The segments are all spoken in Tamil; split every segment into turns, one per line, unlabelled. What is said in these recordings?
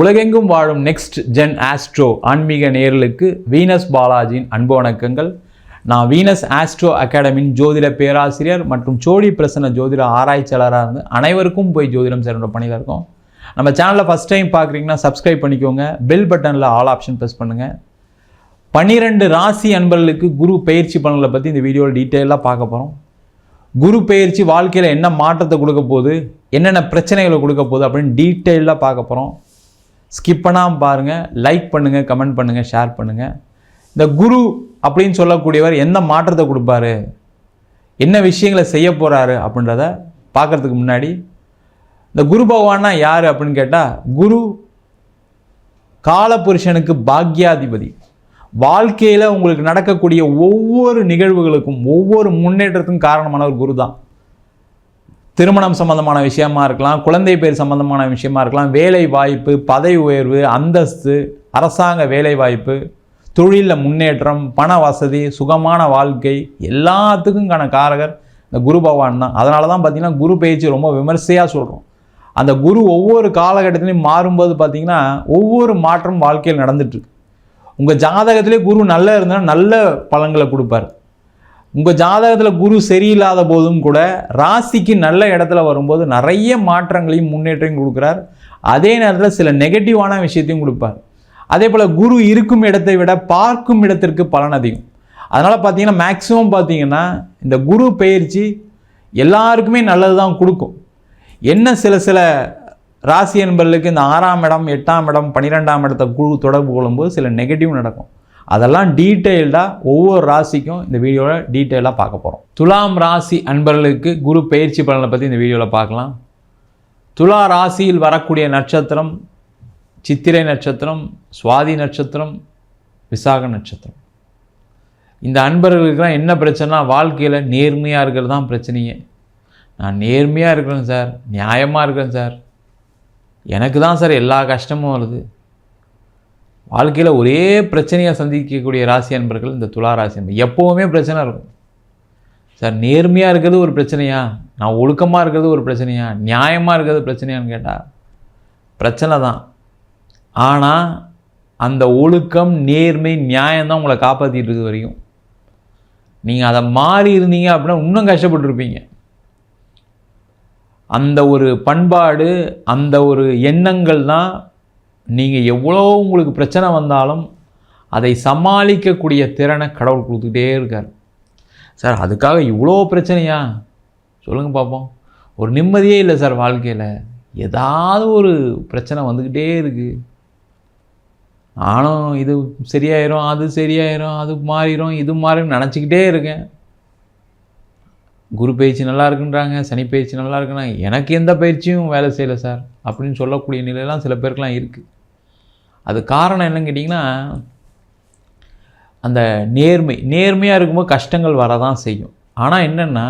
உலகெங்கும் வாழும் நெக்ஸ்ட் ஜென் ஆஸ்ட்ரோ ஆன்மீக நேர்களுக்கு வீனஸ் பாலாஜியின் அன்பு வணக்கங்கள். நான் வீனஸ் ஆஸ்ட்ரோ அகாடமியின் ஜோதிட பேராசிரியர் மற்றும் சோழி பிரசன்ன ஜோதிட ஆராய்ச்சியாளராக இருந்து அனைவருக்கும் போய் ஜோதிடம் சேருன்ற பணியில் இருக்கோம். நம்ம சேனலில் ஃபஸ்ட் டைம் பார்க்குறீங்கன்னா சப்ஸ்கிரைப் பண்ணிக்கோங்க. பெல் பட்டனில் ஆல் ஆப்ஷன் ப்ரெஸ் பண்ணுங்கள் பன்னிரெண்டு ராசி அன்பர்களுக்கு குரு பயிற்சி பலன்களை பற்றி இந்த வீடியோவில் டீட்டெயிலாக பார்க்க போகிறோம் குரு பயிற்சி வாழ்க்கையில் என்ன மாற்றத்தை கொடுக்க போகுது? என்னென்ன பிரச்சனைகளை கொடுக்க போகுது அப்படின்னு டீட்டெயிலாக பார்க்க போகிறோம் ஸ்கிப் பண்ணாமல் பாருங்கள் லைக் பண்ணுங்கள் கமெண்ட் பண்ணுங்கள் ஷேர் பண்ணுங்கள் இந்த குரு அப்படின்னு சொல்லக்கூடியவர் எந்த மாற்றத்தை கொடுப்பாரு? என்ன விஷயங்களை செய்ய போகிறாரு அப்படின்றத பார்க்குறதுக்கு முன்னாடி இந்த குரு பகவானா யார் அப்படின்னு கேட்டால் குரு காலபுருஷனுக்கு பாக்யாதிபதி. வாழ்க்கையில் உங்களுக்கு நடக்கக்கூடிய ஒவ்வொரு நிகழ்வுகளுக்கும் ஒவ்வொரு முன்னேற்றத்துக்கும் காரணமானவர் குரு தான் திருமணம் சம்பந்தமான விஷயமா இருக்கலாம் குழந்தை பேர் சம்பந்தமான விஷயமா இருக்கலாம் வேலை வாய்ப்பு பதவி உயர்வு அந்தஸ்து அரசாங்க வேலை வாய்ப்பு தொழிலில் முன்னேற்றம் பண வசதி சுகமான வாழ்க்கை எல்லாத்துக்கும்கான காரகர் இந்த குரு பகவான் தான். அதனால தான் பார்த்தீங்கன்னா குரு பயிற்சி ரொம்ப விமர்சையாக சொல்கிறோம் அந்த குரு ஒவ்வொரு காலகட்டத்திலையும் மாறும்போது பார்த்திங்கன்னா ஒவ்வொரு மாற்றம் வாழ்க்கையில் நடந்துட்டுருக்கு உங்கள் ஜாதகத்திலே குரு நல்லா இருந்தால் நல்ல பலன்களை கொடுப்பார். உங்கள் ஜாதகத்தில் குரு சரியில்லாத போதும் கூட ராசிக்கு நல்ல இடத்துல வரும்போது நிறைய மாற்றங்களையும் முன்னேற்றையும் கொடுக்குறார். அதே நேரத்தில் சில நெகட்டிவான விஷயத்தையும் கொடுப்பார். அதே போல் குரு இருக்கும் இடத்தை விட பார்க்கும் இடத்திற்கு பலன் அதிகம். அதனால் பார்த்தீங்கன்னா மேக்ஸிமம் பார்த்தீங்கன்னா இந்த குரு பயிற்சி எல்லாருக்குமே நல்லது தான் கொடுக்கும். என்ன சில சில ராசி என்பர்களுக்கு இந்த ஆறாம் இடம் எட்டாம் இடம் பன்னிரெண்டாம் இடத்தை குழு தொடர்பு கொள்ளும்போது சில நெகட்டிவ் நடக்கும். அதெல்லாம் டீட்டெயில்டாக ஒவ்வொரு ராசிக்கும் இந்த வீடியோவில் டீட்டெயிலாக பார்க்க போகிறோம் துலாம் ராசி அன்பர்களுக்கு குரு பயிற்சி பலனை பற்றி இந்த வீடியோவில் பார்க்கலாம். துலா ராசியில் வரக்கூடிய நட்சத்திரம் சித்திரை நட்சத்திரம் சுவாதி நட்சத்திரம் விசாக நட்சத்திரம். இந்த அன்பர்களுக்கெல்லாம் என்ன பிரச்சனைனா வாழ்க்கையில் நேர்மையாக இருக்கிறது தான் பிரச்சனையே. நான் நேர்மையாக இருக்கிறேன் சார் நியாயமாக இருக்கிறேன் சார். எனக்கு தான் சார் எல்லா கஷ்டமும் வருது. வாழ்க்கையில் ஒரே பிரச்சனையாக சந்திக்கக்கூடிய ராசி அன்பர்கள் இந்த துலா ராசி அன்பர் எப்போவுமே பிரச்சனை இருக்கும். சார் நேர்மையாக இருக்கிறது ஒரு பிரச்சனையா? நான் ஒழுக்கமாக இருக்கிறது ஒரு பிரச்சனையா? நியாயமாக இருக்கிறது பிரச்சனையான்னு கேட்டால் பிரச்சனை தான். ஆனால் அந்த ஒழுக்கம் நேர்மை நியாயம் தான் உங்களை காப்பாற்றிட்டு இருக்க வரைக்கும். நீங்கள் அதை மாறி இருந்தீங்க அப்படின்னா இன்னும் கஷ்டப்பட்டுருப்பீங்க. அந்த ஒரு பண்பாடு அந்த ஒரு எண்ணங்கள் தான் நீங்கள் எவ்வளோ உங்களுக்கு பிரச்சனை வந்தாலும் அதை சமாளிக்கக்கூடிய திறனை கடவுள் கொடுத்துக்கிட்டே இருக்கார். சார் அதுக்காக இவ்வளோ பிரச்சனையா? சொல்லுங்கள் பார்ப்போம் ஒரு நிம்மதியே இல்லை சார் வாழ்க்கையில். ஏதாவது ஒரு பிரச்சனை வந்துக்கிட்டே இருக்குது நானும் இது சரியாயிரும் அது சரியாயிரும் அது மாறிடும் இது மாறிடும் நினச்சிக்கிட்டே இருக்கேன். குரு பயிற்சி நல்லா இருக்குன்றாங்க சனி பயிற்சி நல்லா இருக்குன்னா எனக்கு எந்த பயிற்சியும் வேலை செய்யலை சார். அப்படின்னு சொல்லக்கூடிய நிலையெல்லாம் சில பேருக்கெலாம் இருக்குது அது காரணம் என்னன்னு கேட்டிங்கன்னா அந்த நேர்மை நேர்மையாக இருக்கும்போது கஷ்டங்கள் வரதான் செய்யும். ஆனால் என்னென்னா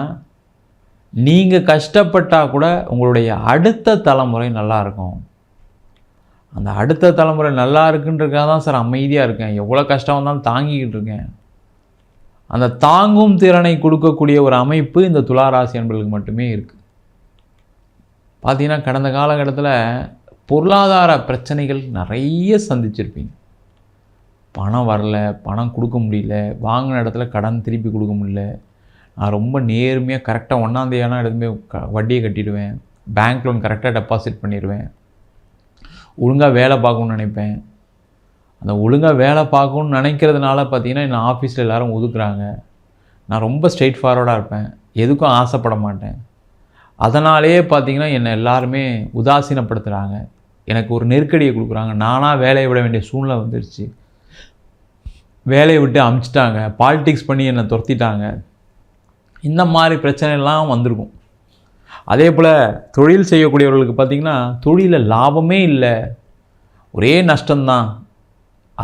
நீங்கள் கஷ்டப்பட்டால் கூட உங்களுடைய அடுத்த தலைமுறை நல்லா இருக்கும். அந்த அடுத்த தலைமுறை நல்லா இருக்குன்றதுக்காக தான் சார் அமைதியாக இருக்கேன். எவ்வளோ கஷ்டம் வந்தாலும் தாங்கிக்கிட்டு இருக்கேன். அந்த தாங்கும் திறனை கொடுக்கக்கூடிய ஒரு அமைப்பு இந்த துளாராசி என்பர்களுக்கு மட்டுமே இருக்குது பார்த்தீங்கன்னா கடந்த காலகட்டத்தில் பொருளாதார பிரச்சனைகள் நிறைய சந்திச்சிருப்பீங்க. பணம் வரல பணம் கொடுக்க முடியல வாங்கின இடத்துல கடன் திருப்பி கொடுக்க முடியல. நான் ரொம்ப நேர்மையாக கரெக்டாக ஒன்றாந்தேதியான எடுத்துமே க வட்டியை கட்டிடுவேன். பேங்க் லோன் கரெக்டாக டெபாசிட் பண்ணிடுவேன். ஒழுங்காக வேலை பார்க்கணும்னு நினைப்பேன். அந்த ஒழுங்காக வேலை பார்க்கணும்னு நினைக்கிறதுனால பார்த்தீங்கன்னா என்ன ஆஃபீஸில் எல்லோரும் ஒதுக்குறாங்க. நான் ரொம்ப ஸ்ட்ரெயிட் ஃபார்வர்டாக இருப்பேன். எதுக்கும் ஆசைப்பட மாட்டேன். அதனாலேயே பார்த்தீங்கன்னா என்னை எல்லாருமே உதாசீனப்படுத்துகிறாங்க எனக்கு ஒரு நெருக்கடியை கொடுக்குறாங்க. நானாக வேலையை விட வேண்டிய சூழ்நிலை வந்துருச்சு. வேலையை விட்டு அமுச்சிட்டாங்க. பாலிடிக்ஸ் பண்ணி என்னை துரத்திட்டாங்க. இந்த மாதிரி பிரச்சனைலாம் வந்திருக்கும். அதே போல் தொழில் செய்யக்கூடியவர்களுக்கு பார்த்திங்கன்னா தொழிலில் லாபமே இல்லை. ஒரே நஷ்டம்தான்.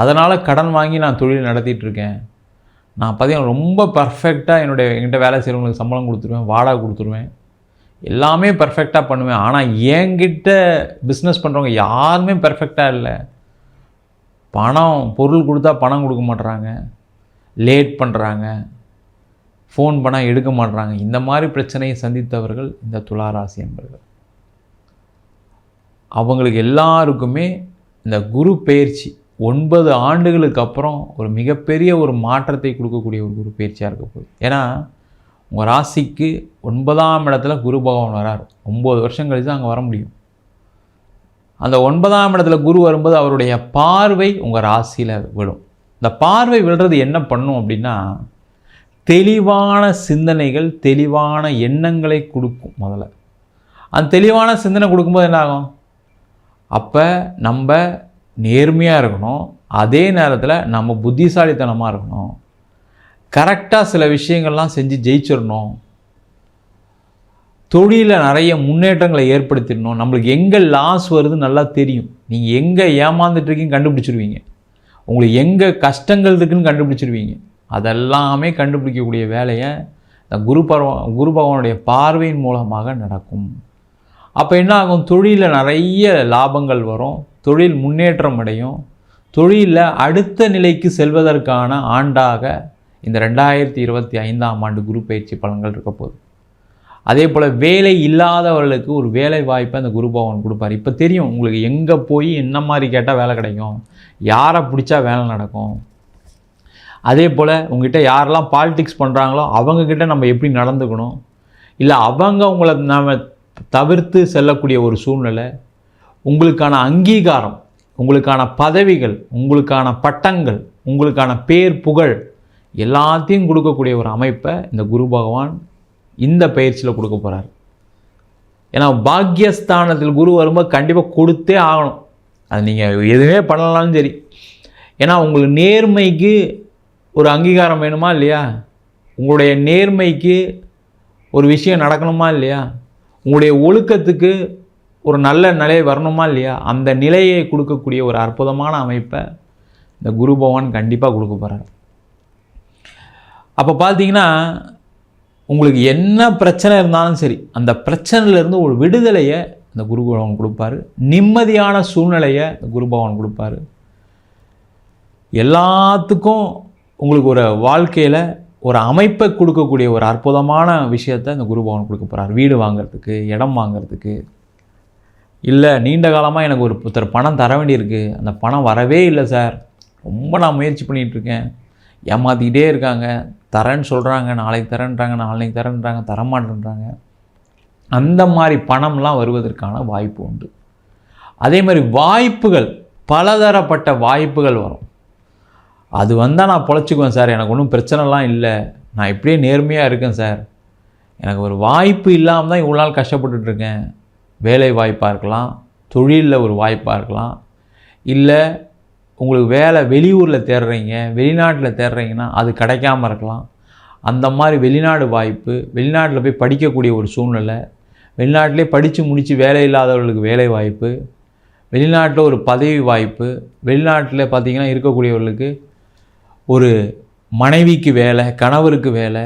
அதனால் கடன் வாங்கி நான் தொழில் நடத்திட்டுருக்கேன் நான் பார்த்தீங்கன்னா ரொம்ப பர்ஃபெக்டாக என்னுடைய என்கிட்ட வேலை செய்கிறவங்களுக்கு சம்பளம் கொடுத்துருவேன் வாடகை கொடுத்துருவேன். எல்லாமே பர்ஃபெக்டாக பண்ணுவேன். ஆனால் என்கிட்ட பிஸ்னஸ் பண்ணுறவங்க யாருமே பர்ஃபெக்டாக இல்லை. பணம் பொருள் கொடுத்தா பணம் கொடுக்க மாட்றாங்க. லேட் பண்ணுறாங்க ஃபோன் பண்ணால் எடுக்க மாட்றாங்க. இந்த மாதிரி பிரச்சனையை சந்தித்தவர்கள் இந்த துளாராசி என்பர்கள் அவங்களுக்கு எல்லாருக்குமே இந்த குரு பயிற்சி ஒன்பது ஆண்டுகளுக்கு அப்புறம் ஒரு மிகப்பெரிய ஒரு மாற்றத்தை கொடுக்கக்கூடிய ஒரு குரு பயிற்சியாக இருக்க போகுது. ஏன்னா உங்கள் ராசிக்கு ஒன்பதாம் இடத்துல குரு பகவான் வரார். ஒம்பது வருஷம் கழிச்சு அங்கே வர முடியும். அந்த ஒன்பதாம் இடத்துல குரு வரும்போது அவருடைய பார்வை உங்கள் ராசியில் விழும். இந்த பார்வை விழுறது என்ன பண்ணும் அப்படின்னா தெளிவான சிந்தனைகள் தெளிவான எண்ணங்களை கொடுக்கும் முதல்ல. அந்த தெளிவான சிந்தனை கொடுக்கும்போது என்ன ஆகும்? அப்போ நம்ம நேர்மையாக இருக்கணும். அதே நேரத்தில் நம்ம புத்திசாலித்தனமாக இருக்கணும். கரெக்டாக சில விஷயங்கள்லாம் செஞ்சு ஜெயிச்சிடணும். தொழிலில் நிறைய முன்னேற்றங்களை ஏற்படுத்திடணும். நம்மளுக்கு எங்கே லாஸ் வருதுன்னு நல்லா தெரியும். நீங்கள் எங்கே ஏமாந்துட்டுருக்கீங்க கண்டுபிடிச்சிருவீங்க. உங்களுக்கு எங்கே கஷ்டங்கள் இருக்குன்னு கண்டுபிடிச்சிருவீங்க. அதெல்லாமே கண்டுபிடிக்கக்கூடிய வேலையை இந்த குரு பரவ குரு பகவானுடைய பார்வையின் மூலமாக நடக்கும். அப்போ என்ன ஆகும்? தொழிலில் நிறைய லாபங்கள் வரும். தொழில் முன்னேற்றம் அடையும். தொழிலில் அடுத்த நிலைக்கு செல்வதற்கான ஆண்டாக இந்த ரெண்டாயிரத்தி இருபத்தி ஐந்தாம் ஆண்டு குரு பயிற்சி பலன்கள் இருக்க போகுது. அதே போல் வேலை இல்லாதவர்களுக்கு ஒரு வேலை வாய்ப்பை அந்த குரு பகவான் கொடுப்பார். இப்போ தெரியும் உங்களுக்கு எங்கே போய் என்ன மாதிரி கேட்டால் வேலை கிடைக்கும் யாரை பிடிச்சா வேலை நடக்கும். அதே போல் உங்ககிட்ட யாரெல்லாம் பாலிடிக்ஸ் பண்ணுறாங்களோ அவங்கக்கிட்ட நம்ம எப்படி நடந்துக்கணும்? இல்லை அவங்க உங்களை நம்ம தவிர்த்து செல்லக்கூடிய ஒரு சூழ்நிலை உங்களுக்கான அங்கீகாரம் உங்களுக்கான பதவிகள் உங்களுக்கான பட்டங்கள் உங்களுக்கான பேர் புகழ் எல்லாத்தையும் கொடுக்கக்கூடிய ஒரு அமைப்பை இந்த குரு பகவான் இந்த பயிற்சியில் கொடுக்க போகிறார் ஏன்னா பாக்யஸ்தானத்தில் குரு வரும்போது கண்டிப்பாக கொடுத்தே ஆகணும். அது நீங்கள் எதுவுமே பண்ணலாம்னு சரி. ஏன்னா உங்களுக்கு நேர்மைக்கு ஒரு அங்கீகாரம் வேணுமா இல்லையா? உங்களுடைய நேர்மைக்கு ஒரு விஷயம் நடக்கணுமா இல்லையா? உங்களுடைய ஒழுக்கத்துக்கு ஒரு நல்ல நிலை வரணுமா இல்லையா? அந்த நிலையை கொடுக்கக்கூடிய ஒரு அற்புதமான அமைப்பை இந்த குரு பகவான் கண்டிப்பாக கொடுக்க போகிறார் அப்போ பார்த்தீங்கன்னா உங்களுக்கு என்ன பிரச்சனை இருந்தாலும் சரி அந்த பிரச்சனையிலேருந்து ஒரு விடுதலையை இந்த குரு பகவான் கொடுப்பாரு. நிம்மதியான சூழ்நிலையை இந்த குரு பகவான் கொடுப்பாரு. எல்லாத்துக்கும் உங்களுக்கு ஒரு வாழ்க்கையில் ஒரு அமைப்பை கொடுக்கக்கூடிய ஒரு அற்புதமான விஷயத்தை இந்த குரு பகவான் கொடுக்க போகிறார் வீடு வாங்குறதுக்கு இடம் வாங்குறதுக்கு. இல்லை நீண்ட காலமாக எனக்கு ஒரு ஒருத்தர் பணம் தர வேண்டியிருக்கு. அந்த பணம் வரவே இல்லை சார். ரொம்ப நான் முயற்சி பண்ணிகிட்ருக்கேன் ஏமாற்றிக்கிட்டே இருக்காங்க. தரேன்னு சொல்கிறாங்க நாளைக்கு தரேன்றாங்க நாளைக்கு தரேன்றாங்க தரமாட்டேன்றாங்க. அந்த மாதிரி பணம்லாம் வருவதற்கான வாய்ப்பு உண்டு. அதே மாதிரி வாய்ப்புகள் பலதரப்பட்ட வாய்ப்புகள் வரும். அது வந்தால் நான் பொழைச்சிக்குவேன் சார். எனக்கு ஒன்றும் பிரச்சனைலாம் இல்லை. நான் இப்படியே நேர்மையாக இருக்கேன் சார். எனக்கு ஒரு வாய்ப்பு இல்லாமல் தான் இவ்வளோ நாள் கஷ்டப்பட்டுட்ருக்கேன். வேலை வாய்ப்பாக இருக்கலாம் தொழிலில் ஒரு வாய்ப்பாக இருக்கலாம். இல்லை உங்களுக்கு வேலை வெளியூரில் தேடுறீங்க வெளிநாட்டில் தேடுறீங்கன்னா அது கிடைக்காம இருக்கலாம். அந்த மாதிரி வெளிநாடு வாய்ப்பு வெளிநாட்டில் போய் படிக்கக்கூடிய ஒரு சூழ்நிலை வெளிநாட்டிலே படித்து முடித்து வேலை இல்லாதவர்களுக்கு வேலை வாய்ப்பு வெளிநாட்டில் ஒரு பதவி வாய்ப்பு வெளிநாட்டில் பார்த்திங்கன்னா இருக்கக்கூடியவர்களுக்கு ஒரு மனைவிக்கு வேலை கணவருக்கு வேலை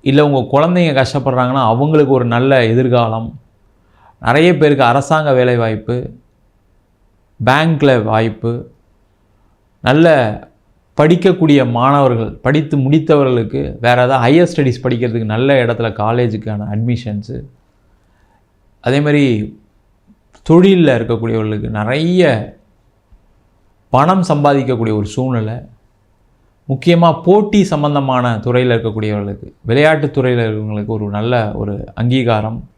இல்லை உங்கள் குழந்தைங்க கஷ்டப்படுறாங்கன்னா அவங்களுக்கு ஒரு நல்ல எதிர்காலம். நிறைய பேருக்கு அரசாங்க வேலை வாய்ப்பு பேங்க்கில் வாய்ப்பு நல்ல படிக்கக்கூடிய மாணவர்கள் படித்து முடித்தவர்களுக்கு வேறு ஏதாவது ஹையர் ஸ்டடீஸ் படிக்கிறதுக்கு நல்ல இடத்துல காலேஜுக்கான அட்மிஷன்ஸு அதே மாதிரி தொழிலில் இருக்கக்கூடியவர்களுக்கு நிறைய பணம் சம்பாதிக்கக்கூடிய ஒரு சூழ்நிலை. முக்கியமாக போட்டி சம்பந்தமான துறையில் இருக்கக்கூடியவர்களுக்கு விளையாட்டுத் துறையில் இருக்கிறவங்களுக்கு ஒரு நல்ல ஒரு அங்கீகாரம்.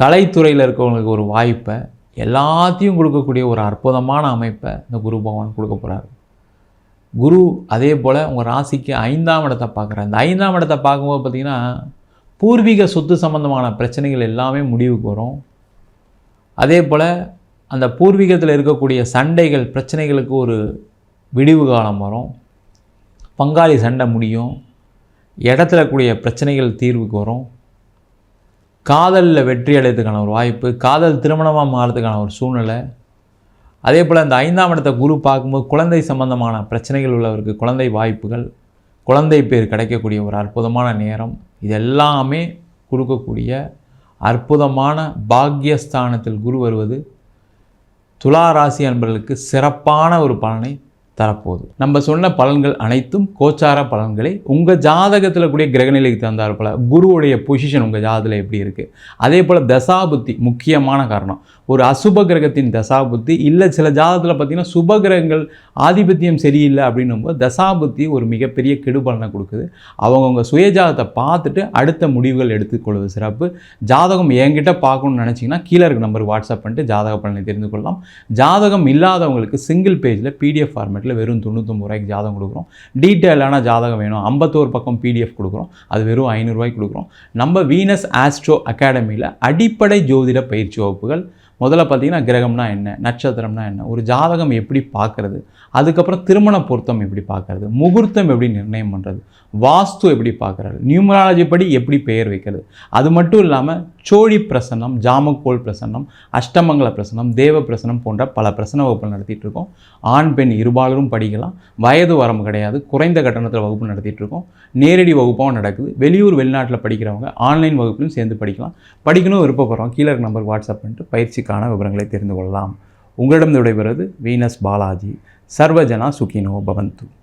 கலைத்துறையில் இருக்கவங்களுக்கு ஒரு வாய்ப்பை எல்லாத்தையும் கொடுக்கக்கூடிய ஒரு அற்புதமான அமைப்பை இந்த குரு பகவான் கொடுக்க போகிறார் குரு அதே போல் உங்கள் ராசிக்கு ஐந்தாம் இடத்தை பார்க்குறேன் இந்த ஐந்தாம் இடத்தை பார்க்கும்போது பார்த்திங்கன்னா பூர்வீக சொத்து சம்பந்தமான பிரச்சனைகள் எல்லாமே முடிவுக்கு வரும். அதே போல் அந்த பூர்வீகத்தில் இருக்கக்கூடிய சண்டைகள் பிரச்சனைகளுக்கு ஒரு விடிவு காலம் வரும். பங்காளி சண்டை முடியும். இடத்துல கூடிய பிரச்சனைகள் தீர்வுக்கு வரும். காதலில் வெற்றி அடையிறதுக்கான ஒரு வாய்ப்பு காதல் திருமணமாக மாறதுக்கான ஒரு சூழ்நிலை. அதே போல் இந்த ஐந்தாம் இடத்த குரு பார்க்கும்போது குழந்தை சம்பந்தமான பிரச்சனைகள் உள்ளவருக்கு குழந்தை வாய்ப்புகள் குழந்தை பேர் கிடைக்கக்கூடிய ஒரு அற்புதமான நேரம். இதெல்லாமே கொடுக்கக்கூடிய அற்புதமான பாக்யஸ்தானத்தில் குரு வருவது. துலா ராசி அன்பர்களுக்கு சிறப்பான ஒரு பலனை தரப்போகுது. நம்ம சொன்ன பலன்கள் அனைத்தும் கோச்சார பலன்களை உங்கள் ஜாதகத்தில் கூடிய கிரகநிலைக்கு தந்தார் போல குருவுடைய பொசிஷன் உங்கள் ஜாதகத்தில் எப்படி இருக்குது அதே போல் தசாபுத்தி முக்கியமான காரணம். ஒரு அசுப கிரகத்தின் தசாபுத்தி இல்லை சில ஜாதகத்தில் பார்த்திங்கன்னா சுப கிரகங்கள் ஆதிபத்தியம் சரியில்லை அப்படின்னும் போது தசாபுத்தி ஒரு மிகப்பெரிய கெடுபலனை கொடுக்குது. அவங்கவுங்க சுயஜாதத்தை பார்த்துட்டு அடுத்த முடிவுகள் எடுத்துக்கொள்வது சிறப்பு. ஜாதகம் என்கிட்ட பார்க்கணும்னு நினச்சிங்கன்னா கீழே இருக்க நம்பருக்கு வாட்ஸ்அப் பண்ணிட்டு ஜாதக பலனை தெரிந்து கொள்ளலாம். ஜாதகம் இல்லாதவங்களுக்கு சிங்கிள் பேஜில் பிடிஎஃப் ஃபார்மேட்டில் வெறும் தொண்ணூத்தொம்பது ரூபாய்க்கு ஜாதகம் கொடுக்குறோம். டீட்டெயிலான ஜாதகம் வேணும். ஐம்பத்தோரு பக்கம் பிடிஎஃப் கொடுக்குறோம். அது வெறும் ஐநூறுரூவாய்க்கு கொடுக்குறோம். நம்ம வீனஸ் ஆஸ்ட்ரோ அகாடமியில் அடிப்படை ஜோதிட பயிற்சி வகுப்புகள் முதல்ல பார்த்தீங்கன்னா கிரகம்னா என்ன? நட்சத்திரம்னா என்ன? ஒரு ஜாதகம் எப்படி பார்க்குறது? அதுக்கப்புறம் திருமண பொருத்தம் எப்படி பார்க்கறது? முகூர்த்தம் எப்படி நிர்ணயம் பண்ணுறது வாஸ்து எப்படி பார்க்கறது? நியூமராலஜி படி எப்படி பெயர் வைக்கிறது? அது மட்டும் இல்லாமல் சோழி பிரசன்னம் ஜாமக்கோள் பிரசன்னம் அஷ்டமங்கல பிரசன்னம் தேவ பிரசன்னம் போன்ற பல பிரசன வகுப்புகள் நடத்திட்டு இருக்கோம். ஆண் பெண் இருபாலரும் படிக்கலாம். வயது வரம்பு கிடையாது. குறைந்த கட்டணத்தில் வகுப்பு நடத்திட்டு இருக்கோம். நேரடி வகுப்பாகவும் நடக்குது. வெளியூர் வெளிநாட்டில் படிக்கிறவங்க ஆன்லைன் வகுப்புலையும் சேர்ந்து படிக்கலாம். படிக்கணும் விருப்பப்படுறோம் கீழே நம்பர் வாட்ஸ்அப் பண்ணிட்டு பயிற்சி பயிற்சிக்கான விவரங்களை தெரிந்து கொள்ளலாம். உங்களிடம் விடைபெறுவது வீனஸ் பாலாஜி. சர்வஜனா சுகினோ பவந்து.